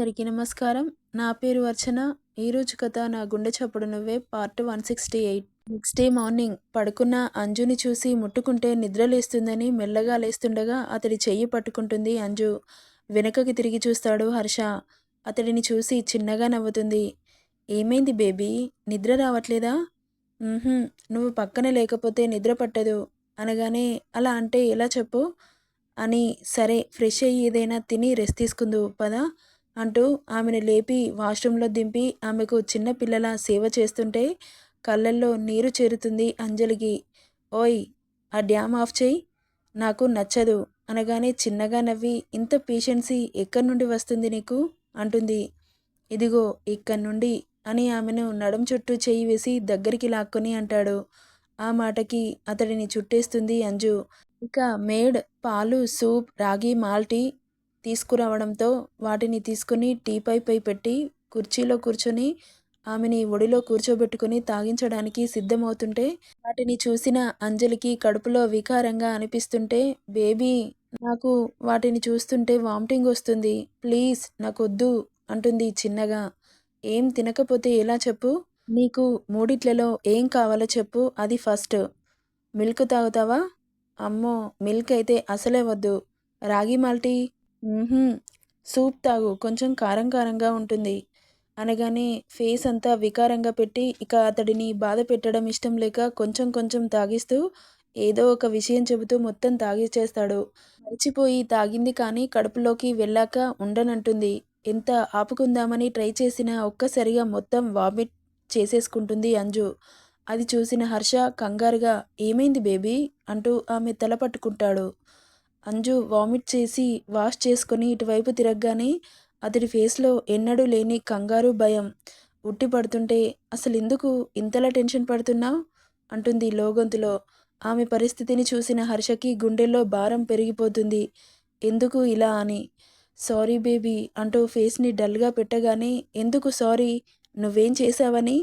అందరికీ నమస్కారం. నా పేరు అర్చన. ఈరోజు కథ నా గుండె చప్పుడు నువ్వే. Part one sixty eight. Next day morning పడుకున్న అంజుని చూసి ముట్టుకుంటే నిద్ర లేస్తుందని మెల్లగా లేస్తుండగా అతడి చెయ్యి పట్టుకుంటుంది అంజు. వెనకకి తిరిగి చూస్తాడు హర్ష. అతడిని చూసి చిన్నగా నవ్వుతుంది. ఏమైంది బేబీ? నిద్ర రావట్లేదా? నువ్వు పక్కన లేకపోతే నిద్ర పట్టదు. అనగానే అలా అంటే ఎలా చెప్పు? అని సరే ఫ్రెష్ అయ్యి ఏదైనా తిని రెస్ట్ తీసుకుందు. పదా. అంటూ ఆమెను లేపి వాష్రూంలో దింపి ఆమెకు చిన్న పిల్లల సేవ చేస్తుంటే కళ్ళల్లో నీరు చేరుతుంది అంజలికి. ఓయ్ ఆ డ్యామ్ ఆఫ్ చేయి. నాకు నచ్చదు. అనగానే చిన్నగా నవ్వి ఇంత పేషెన్సీ ఎక్కడి నుండి వస్తుంది నీకు? అంటుంది. ఇదిగో ఇక్కడి నుండి అని ఆమెను నడుం చుట్టూ చేయి వేసి దగ్గరికి లాక్కొని అంటాడు. ఆ మాటకి అతడిని చుట్టేస్తుంది అంజు. ఇక మేడ్ పాలు సూప్ రాగి మాల్టీ తీసుకురావడంతో వాటిని తీసుకుని టీపైపై పెట్టి కుర్చీలో కూర్చొని ఆమెని ఒడిలో కూర్చోబెట్టుకుని తాగించడానికి సిద్ధమవుతుంటే వాటిని చూసిన అంజలికి కడుపులో వికారంగా అనిపిస్తుంటే బేబీ నాకు వాటిని చూస్తుంటే వామిటింగ్ వస్తుంది. ప్లీజ్ నాకొద్దు అంటుంది చిన్నగా. ఏం తినకపోతే ఎలా చెప్పు? నీకు మూడిట్లలో ఏం కావాలో చెప్పు అది ఫస్ట్. మిల్క్ తాగుతావా? అమ్మో మిల్క్ అయితే అసలే వద్దు. రాగి మాల్టీ మ్మ్హ్మ్. సూప్ తాగు కొంచెం కారం కారంగా ఉంటుంది. అనగానే ఫేస్ అంతా వికారంగా పెట్టి ఇక అతడిని బాధ పెట్టడం ఇష్టం లేక కొంచెం కొంచెం తాగిస్తూ ఏదో ఒక విషయం చెబుతూ మొత్తం తాగిచ్చేస్తాడు మర్చిపోయి తాగింది కానీ కడుపులోకి వెళ్ళాక ఉండనంటుంది. ఎంత ఆపుకుందామని ట్రై చేసినా ఒక్కసారిగా మొత్తం వామిట్ చేసేసుకుంటుంది అంజు. అది చూసిన హర్ష కంగారుగా ఏమైంది బేబీ? అంటూ ఆమె తల పట్టుకుంటాడు. అంజు వామిట్ చేసి వాష్ చేసుకొని ఇటువైపు తిరగగానే అతడి ఫేస్లో ఎన్నడూ లేని కంగారు భయం. ఉట్టి పడుతుంటే అసలు ఎందుకు ఇంతలా టెన్షన్ పడుతున్నావు? అంటుంది లోగొంతులో. ఆమె పరిస్థితిని చూసిన హర్షకి గుండెల్లో భారం పెరిగిపోతుంది. ఎందుకు ఇలా అని. సారీ బేబీ అంటూ ఫేస్ని డల్గా పెట్టగానే ఎందుకు సారీ? నువ్వేం చేశావని?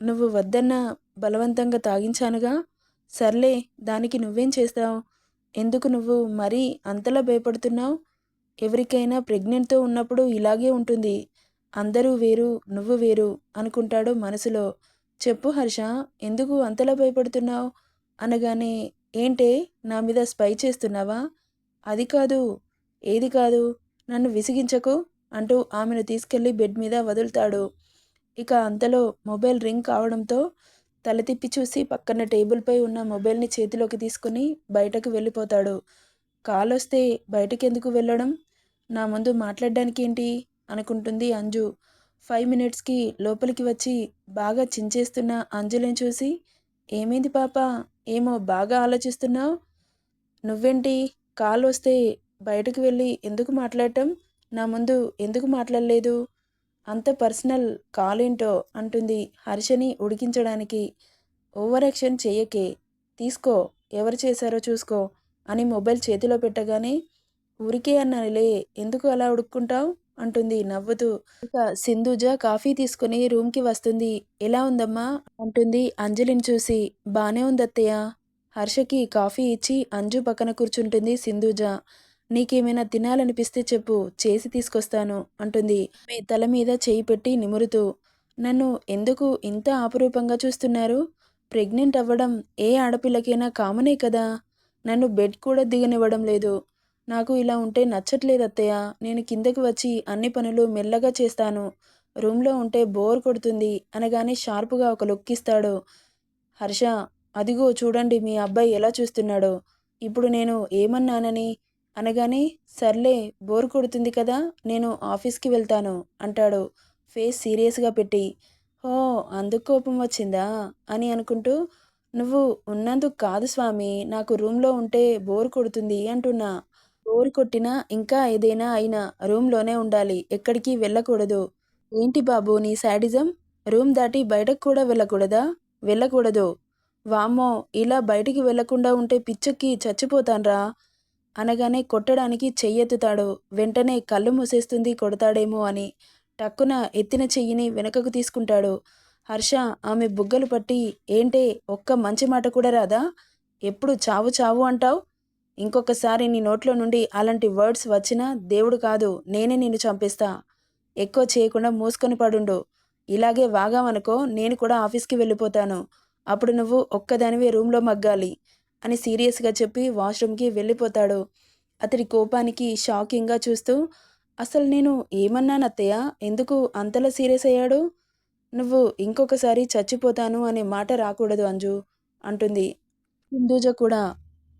నువ్వు వద్దన్న బలవంతంగా తాగించానుగా? సర్లే దానికి నువ్వేం చేస్తావు? ఎందుకు నువ్వు మరీ అంతలా భయపడుతున్నావు? ఎవరికైనా ప్రెగ్నెంట్తో ఉన్నప్పుడు ఇలాగే ఉంటుంది. అందరూ వేరు నువ్వు వేరు అనుకుంటాడు మనసులో. చెప్పు హర్ష ఎందుకు అంతలా భయపడుతున్నావు? అనగానే ఏంటే నా మీద స్పై చేస్తున్నావా? అది కాదు ఏది కాదు నన్ను విసిగించకు అంటూ ఆమెను తీసుకెళ్ళి బెడ్ మీద వదులుతాడు. ఇక అంతలో మొబైల్ రింగ్ కావడంతో తల తిప్పి చూసి పక్కన టేబుల్పై ఉన్న మొబైల్ని చేతిలోకి తీసుకుని బయటకు వెళ్ళిపోతాడు. కాలొస్తే వస్తే వెళ్ళడం? నా ముందు మాట్లాడడానికి ఏంటి? అనుకుంటుంది అంజు. ఫైవ్ మినిట్స్కి లోపలికి వచ్చి బాగా చించేస్తున్న అంజలిని చూసి ఏమైంది పాప? ఏమో బాగా ఆలోచిస్తున్నావు? నువ్వేంటి? కాల్ వస్తే బయటకు వెళ్ళి ఎందుకు మాట్లాడటం? నా ముందు ఎందుకు మాట్లాడలేదు? అంత పర్సనల్ కాల్ ఏంటో అంటుంది హర్షని ఉడికించడానికి. ఓవర్ యాక్షన్ చెయ్యకే తీసుకో ఎవరు చేశారో చూసుకో అని మొబైల్ చేతిలో పెట్టగానే ఊరికే నిలే ఎందుకు అలా ఉడుక్కుంటావు? అంటుంది నవ్వుతూ. ఇక సింధుజ కాఫీ తీసుకుని రూమ్కి వస్తుంది. ఎలా ఉందమ్మా? అంటుంది అంజలిని చూసి. బానే ఉందత్తయ్య. హర్షకి కాఫీ ఇచ్చి అంజు పక్కన కూర్చుంటుంది సింధుజ. నీకేమైనా తినాలనిపిస్తే చెప్పు చేసి తీసుకొస్తాను అంటుంది. మీ తల మీద చేయి పెట్టి నిమురుతూ నన్ను ఎందుకు ఇంత అపురూపంగా చూస్తున్నారు? ప్రెగ్నెంట్ అవ్వడం ఏ ఆడపిల్లకైనా కామనే కదా? నన్ను బెడ్ కూడా దిగనివ్వడం లేదు. నాకు ఇలా ఉంటే నచ్చట్లేదు అత్తయ్య. నేను కిందకి వచ్చి అన్ని పనులు మెల్లగా చేస్తాను. రూమ్లో ఉంటే బోర్ కొడుతుంది అనగానే షార్పుగా ఒక లుక్ ఇస్తాడు. హర్ష అదిగో చూడండి మీ అబ్బాయి ఎలా చూస్తున్నాడో. ఇప్పుడు నేను ఏమన్నానని? అనగానే సర్లే బోర్ కొడుతుంది కదా నేను ఆఫీస్కి వెళ్తాను అంటాడు. ఫేస్ సీరియస్గా పెట్టి ఓ అందుకు కోపం వచ్చిందా? అని అనుకుంటూ నువ్వు ఉన్నందుకు కాదు స్వామి నాకు రూమ్లో ఉంటే బోర్ కొడుతుంది అంటున్నా. బోర్ కొట్టినా ఇంకా ఏదైనా అయినా రూమ్లోనే ఉండాలి ఎక్కడికి వెళ్ళకూడదు. ఏంటి బాబు నీ శాడిజం? రూమ్ దాటి బయటకు కూడా వెళ్ళకూడదా? వెళ్ళకూడదు. వామ్మో ఇలా బయటికి వెళ్ళకుండా ఉంటే పిచ్చక్కి చచ్చిపోతాన్రా. అనగానే కొట్టడానికి చెయ్యెత్తుతాడు. వెంటనే కళ్ళు మూసేస్తుంది కొడతాడేమో అని. టక్కున ఎత్తిన చెయ్యిని వెనకకు తీసుకుంటాడు. హర్ష ఆమె బుగ్గలు పట్టి ఏంటే ఒక్క మంచి మాట కూడా రాదా? ఎప్పుడు చావు చావు అంటావు? ఇంకొకసారి నీ నోట్లో నుండి అలాంటి వర్డ్స్ వచ్చినా దేవుడు కాదు నేనే నిన్ను చంపేస్తా. ఎక్కువ చేయకుండా మూసుకొని పడుండు. ఇలాగే వాగామనుకో నేను కూడా ఆఫీస్కి వెళ్ళిపోతాను. అప్పుడు నువ్వు ఒక్కదానివే రూమ్లో మగ్గాలి. అని సీరియస్గా చెప్పి వాష్రూమ్కి వెళ్ళిపోతాడు. అతడి కోపానికి షాకింగ్గా చూస్తూ అసలు నేను ఏమన్నాను అత్తయ్య? ఎందుకు అంతలా సీరియస్ అయ్యాడు? నువ్వు ఇంకొకసారి చచ్చిపోతాను అనే మాట రాకూడదు అంజు అంటుంది. హిందూజ కూడా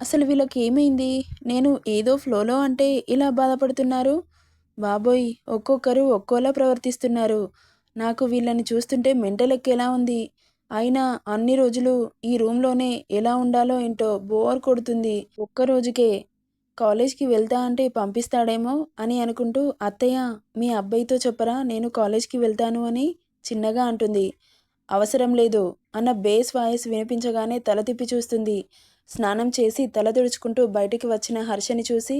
అసలు వీళ్ళకి ఏమైంది? నేను ఏదో ఫ్లోలో అంటే ఇలా బాధపడుతున్నారు? బాబోయ్ ఒక్కొక్కరు ఒక్కోలా ప్రవర్తిస్తున్నారు. నాకు వీళ్ళని చూస్తుంటే మెంటల్ ఎక్కేలా ఉంది. అయినా అన్ని రోజులు ఈ రూమ్లోనే ఎలా ఉండాలో ఏంటో బోర్ కొడుతుంది. ఒక్క రోజుకే కాలేజ్కి వెళ్తా అంటే పంపిస్తాడేమో అని అనుకుంటూ అత్తయ్య మీ అబ్బాయితో చెప్పరా నేను కాలేజ్కి వెళ్తాను అని చిన్నగా అంటుంది. అవసరం లేదు అన్న బేస్ వాయిస్ వినిపించగానే తల తిప్పి చూస్తుంది. స్నానం చేసి తల తుడుచుకుంటూ బయటికి వచ్చిన హర్షని చూసి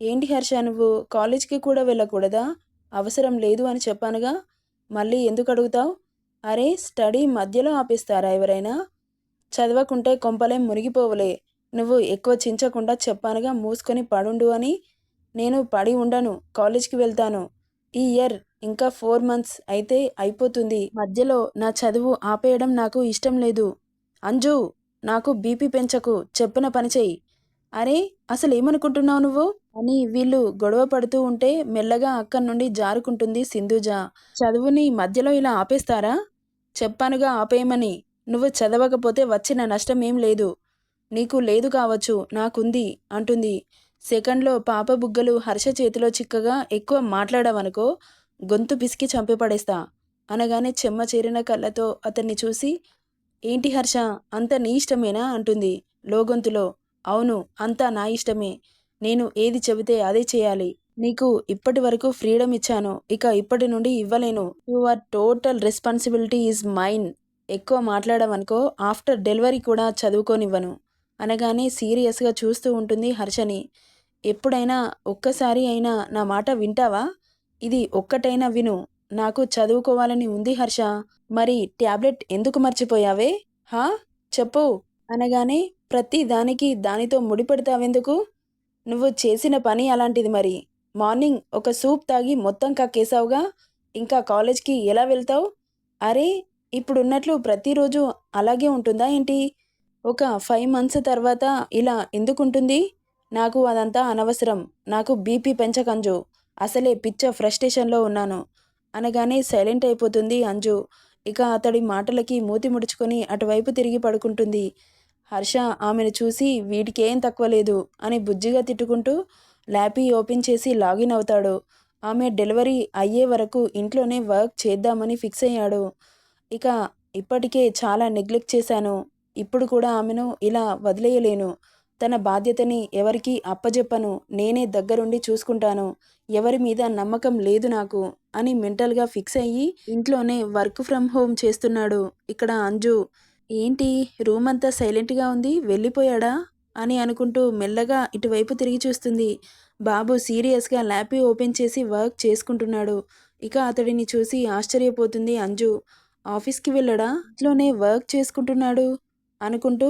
ఏంటి హర్ష నువ్వు కాలేజ్కి కూడా వెళ్ళకూడదా? అవసరం లేదు అని చెప్పానుగా మళ్ళీ ఎందుకు అడుగుతావు? అరే స్టడీ మధ్యలో ఆపేస్తారా ఎవరైనా? చదవకుంటే కొంపలేం మురిగిపోవులే నువ్వు ఎక్కువ చించకుండా చెప్పానుగా మూసుకొని పడుండు అని. నేను పడి ఉండను కాలేజ్కి వెళ్తాను. ఈ ఇయర్ ఇంకా ఫోర్ మంత్స్ అయితే అయిపోతుంది. మధ్యలో నా చదువు ఆపేయడం నాకు ఇష్టం లేదు. అంజు నాకు బీపీ పెంచకు చెప్పిన పని చెయ్యి. అరే అసలు ఏమనుకుంటున్నావు నువ్వు? అని వీళ్ళు గొడవ పడుతూ ఉంటే మెల్లగా అక్కడి నుండి జారుకుంటుంది సింధుజ. చదువుని మధ్యలో ఇలా ఆపేస్తారా? చెప్పానుగా ఆపేయమని. నువ్వు చదవకపోతే వచ్చిన నష్టం ఏం లేదు. నీకు లేదు కావచ్చు నాకుంది అంటుంది. సెకండ్లో పాప బుగ్గలు హర్ష చేతిలో చిక్కగా ఎక్కువ మాట్లాడావనుకో గొంతు పిసికి చంపిపడేస్తా అనగానే చెమ్మ చేరిన కళ్ళతో అతన్ని చూసి ఏంటి హర్ష అంత నీ ఇష్టమేనా? అంటుంది లోగొంతులో. అవును అంతా నా ఇష్టమే. నేను ఏది చెబితే అదే చేయాలి. నీకు ఇప్పటి వరకు ఫ్రీడమ్ ఇచ్చాను. ఇక ఇప్పటి నుండి ఇవ్వలేను. Your total responsibility is mine. ఎక్కువ మాట్లాడమనుకో ఆఫ్టర్ డెలివరీ కూడా చదువుకోనివ్వను. అనగానే సీరియస్గా చూస్తూ ఉంటుంది హర్షని. ఎప్పుడైనా ఒక్కసారి అయినా నా మాట వింటావా? ఇది ఒక్కటైనా విను. నాకు చదువుకోవాలని ఉంది హర్ష. మరి ట్యాబ్లెట్ ఎందుకు మర్చిపోయావే? హా? చెప్పు. అనగానే ప్రతి దానికి దానితో ముడిపెడతావెందుకు? నువ్వు చేసిన పని అలాంటిది మరి. మార్నింగ్ ఒక సూప్ తాగి మొత్తం కక్కేసావుగా ఇంకా కాలేజ్కి ఎలా వెళ్తావు? అరే ఇప్పుడున్నట్లు ప్రతిరోజు అలాగే ఉంటుందా ఏంటి? ఒక ఫైవ్ మంత్స్ తర్వాత ఇలా ఎందుకుంటుంది? నాకు అదంతా అనవసరం. నాకు బీపీ పెంచకంజు. అసలే పిచ్చ ఫ్రస్ట్రేషన్లో ఉన్నాను. అనగానే సైలెంట్ అయిపోతుంది అంజు. ఇక అతడి మాటలకి మూతి ముడుచుకొని అటువైపు తిరిగి పడుకుంటుంది. హర్ష ఆమెను చూసి వీటికేం తక్కువ లేదు అని బుజ్జిగా తిట్టుకుంటూ ల్యాపీ ఓపెన్ చేసి లాగిన్ అవుతాడు. ఆమె డెలివరీ అయ్యే వరకు ఇంట్లోనే వర్క్ చేద్దామని ఫిక్స్ అయ్యాడు. ఇక ఇప్పటికే చాలా నెగ్లెక్ట్ చేశాను. ఇప్పుడు కూడా ఆమెను ఇలా వదిలేయలేను. తన బాధ్యతని ఎవరికి అప్పజెప్పను. నేనే దగ్గరుండి చూసుకుంటాను. ఎవరి మీద నమ్మకం లేదు నాకు అని మెంటల్గా ఫిక్స్ అయ్యి ఇంట్లోనే వర్క్ ఫ్రమ్ హోమ్ చేస్తున్నాడు. ఇక్కడ అంజు ఏంటి? రూమ్ అంతా సైలెంట్గా ఉంది? వెళ్ళిపోయాడా? అని అనుకుంటూ మెల్లగా ఇటువైపు తిరిగి చూస్తుంది. బాబు సీరియస్గా ల్యాపీ ఓపెన్ చేసి వర్క్ చేసుకుంటున్నాడు. ఇక అతడిని చూసి ఆశ్చర్యపోతుంది అంజు. ఆఫీస్కి వెళ్ళడా? ఇంట్లోనే వర్క్ చేసుకుంటున్నాడు అనుకుంటూ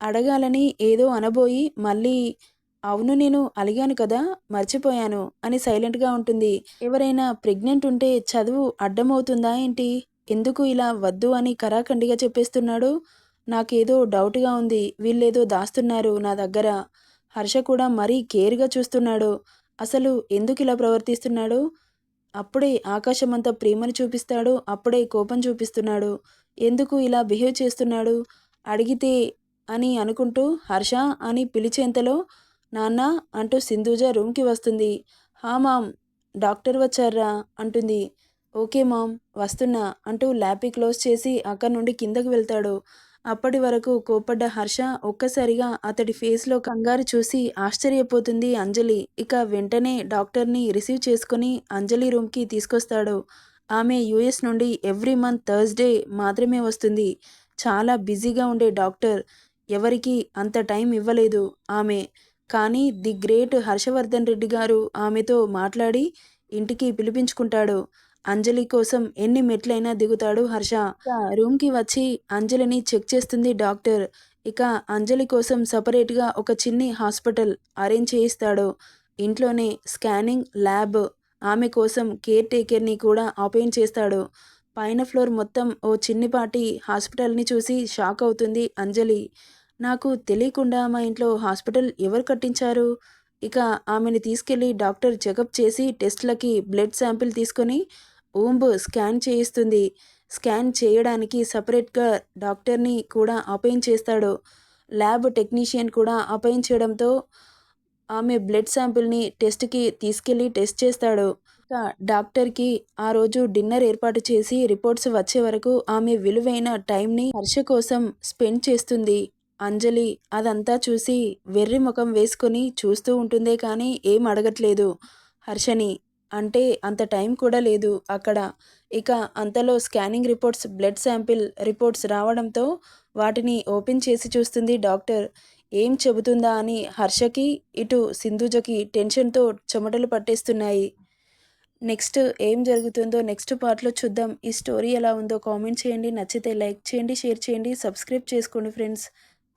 అడగాలని ఏదో అనబోయి మళ్ళీ అవును నేను అలిగాను కదా మర్చిపోయాను అని సైలెంట్గా ఉంటుంది. ఎవరైనా ప్రెగ్నెంట్ ఉంటే చదువు అడ్డమవుతుందా ఏంటి? ఎందుకు ఇలా వద్దు అని కరాఖండిగా చెప్పేస్తున్నాడు? నాకేదో డౌట్గా ఉంది. వీళ్ళేదో దాస్తున్నారు నా దగ్గర. హర్ష కూడా మరీ కేర్గా చూస్తున్నాడు. అసలు ఎందుకు ఇలా ప్రవర్తిస్తున్నాడు? అప్పుడే ఆకాశమంతా ప్రేమను చూపిస్తాడు. అప్పుడే కోపం చూపిస్తున్నాడు. ఎందుకు ఇలా బిహేవ్ చేస్తున్నాడు? అడిగితే అని అనుకుంటూ హర్ష అని పిలిచేంతలో నాన్న అంటూ సింధూజ రూమ్కి వస్తుంది. హా మామ్ డాక్టర్ వచ్చారా అంటుంది. ఓకే మామ్ వస్తున్నా అంటూ ల్యాపీ క్లోజ్ చేసి అక్కడి నుండి కిందకు వెళ్తాడు. అప్పటి వరకు కోపడ్డ హర్ష ఒక్కసారిగా అతడి ఫేస్లో కంగారు చూసి ఆశ్చర్యపోతుంది అంజలి. ఇక వెంటనే డాక్టర్ని రిసీవ్ చేసుకుని అంజలి రూమ్కి తీసుకొస్తాడు. ఆమె యుఎస్ నుండి ఎవ్రీ మంత్ థర్స్డే మాత్రమే వస్తుంది. చాలా బిజీగా ఉండే డాక్టర్. ఎవరికి అంత టైం ఇవ్వలేదు ఆమె. కానీ ది గ్రేట్ హర్షవర్ధన్ రెడ్డి గారు ఆమెతో మాట్లాడి ఇంటికి పిలిపించుకుంటాడు. అంజలి కోసం ఎన్ని మెట్లైనా దిగుతాడు హర్ష. రూమ్కి వచ్చి అంజలిని చెక్ చేస్తుంది డాక్టర్. ఇక అంజలి కోసం సపరేట్గా ఒక చిన్ని హాస్పిటల్ అరేంజ్ చేయిస్తాడు. ఇంట్లోనే స్కానింగ్ ల్యాబ్ ఆమె కోసం కేర్ టేకర్ని కూడా అపాయింట్ చేస్తాడు. పైన ఫ్లోర్ మొత్తం ఓ చిన్నిపాటి హాస్పిటల్ని చూసి షాక్ అవుతుంది అంజలి. నాకు తెలియకుండా మా ఇంట్లో హాస్పిటల్ ఎవరు కట్టించారు? ఇక ఆమెను తీసుకెళ్ళి డాక్టర్ చెకప్ చేసి టెస్ట్లకి బ్లడ్ శాంపిల్ తీసుకొని ఊంబ్ స్కాన్ చేయిస్తుంది. స్కాన్ చేయడానికి సపరేట్గా డాక్టర్ని కూడా అపాయింట్ చేస్తాడు. ల్యాబ్ టెక్నీషియన్ కూడా అపాయింట్ చేయడంతో ఆమె బ్లడ్ శాంపిల్ని టెస్ట్కి తీసుకెళ్ళి టెస్ట్ చేస్తాడు. ఇంకా డాక్టర్కి ఆ రోజు డిన్నర్ ఏర్పాటు చేసి రిపోర్ట్స్ వచ్చే వరకు ఆమె విలువైన టైంని హర్ష కోసం స్పెండ్ చేస్తుంది. అంజలి అదంతా చూసి వెర్రి ముఖం వేసుకొని చూస్తూ ఉంటుందే కానీ ఏం అడగట్లేదు. హర్షని అంటే అంత టైం కూడా లేదు అక్కడ. ఇక అంతలో scanning reports blood sample reports రావడంతో వాటిని ఓపెన్ చేసి చూస్తుంది డాక్టర్. ఏం చెబుతుందా అని హర్షకి ఇటు సింధుజకి టెన్షన్తో చెమటలు పట్టేస్తున్నాయి. నెక్స్ట్ ఏం జరుగుతుందో నెక్స్ట్ పార్ట్లో చూద్దాం. ఈ స్టోరీ ఎలా ఉందో కామెంట్ చేయండి. నచ్చితే లైక్ చేయండి షేర్ చేయండి సబ్స్క్రైబ్ చేసుకోండి friends.